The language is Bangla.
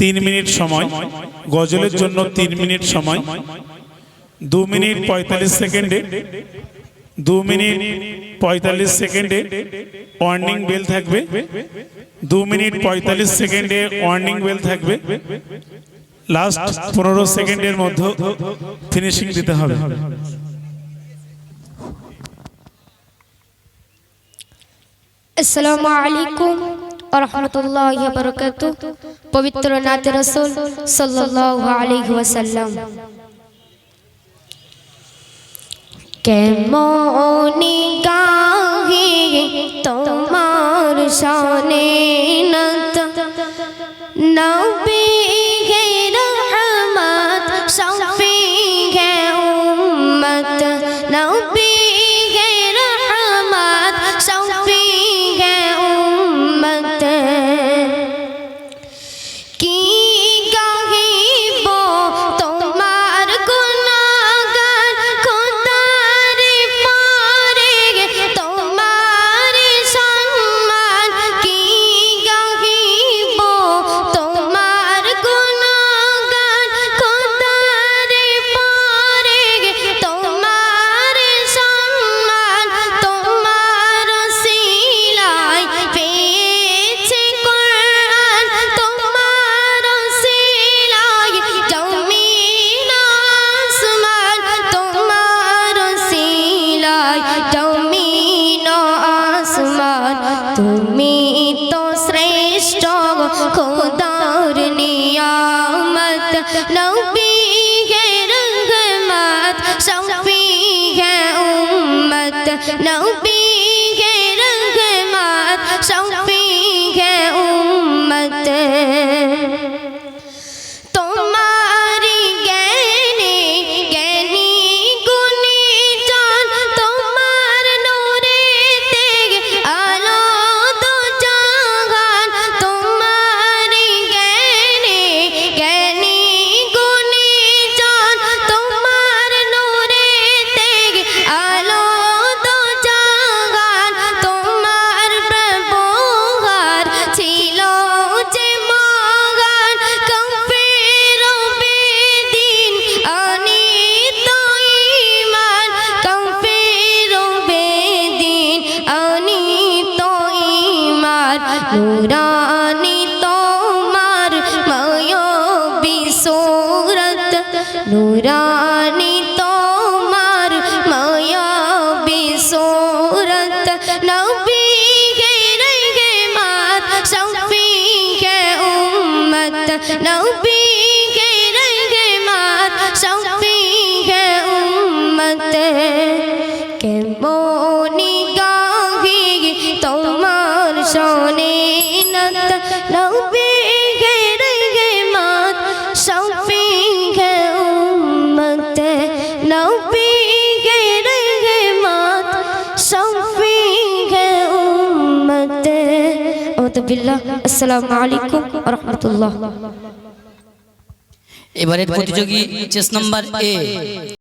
তিন মিনিট সময়, গজলের জন্য তিন মিনিট সময়, দু মিনিট পঁয়তাল্লিশ সেকেন্ডে, দু মিনিট পঁয়তাল্লিশ সেকেন্ডে ওয়ার্নিং বেল থাকবে, দু মিনিট পঁয়তাল্লিশ সেকেন্ডে ওয়ার্নিং বেল থাকবে লাস্ট পনেরো সেকেন্ডের মধ্যে ফিনিশিং দিতে হবে। আসসালামু আলাইকুম। পবিত্র নাত রসুল সাল্লাহ আলাইহি ওয়াসাল্লাম। কেমনি গাহি তোমার শানে নিয়ামত নবী হে রহমত শফি হে উম্মত নবী হে রহমত শফি হে নুরানি তোমার ময় বিসুরত। নুরানি তোমার ময় বিসুরত। নবী হে রহমত শফি হে উম্মত। নবী হে রহমত শফি হে উম্মত। কেমনি এবারের প্রতিযোগী চেস নাম্বার এ।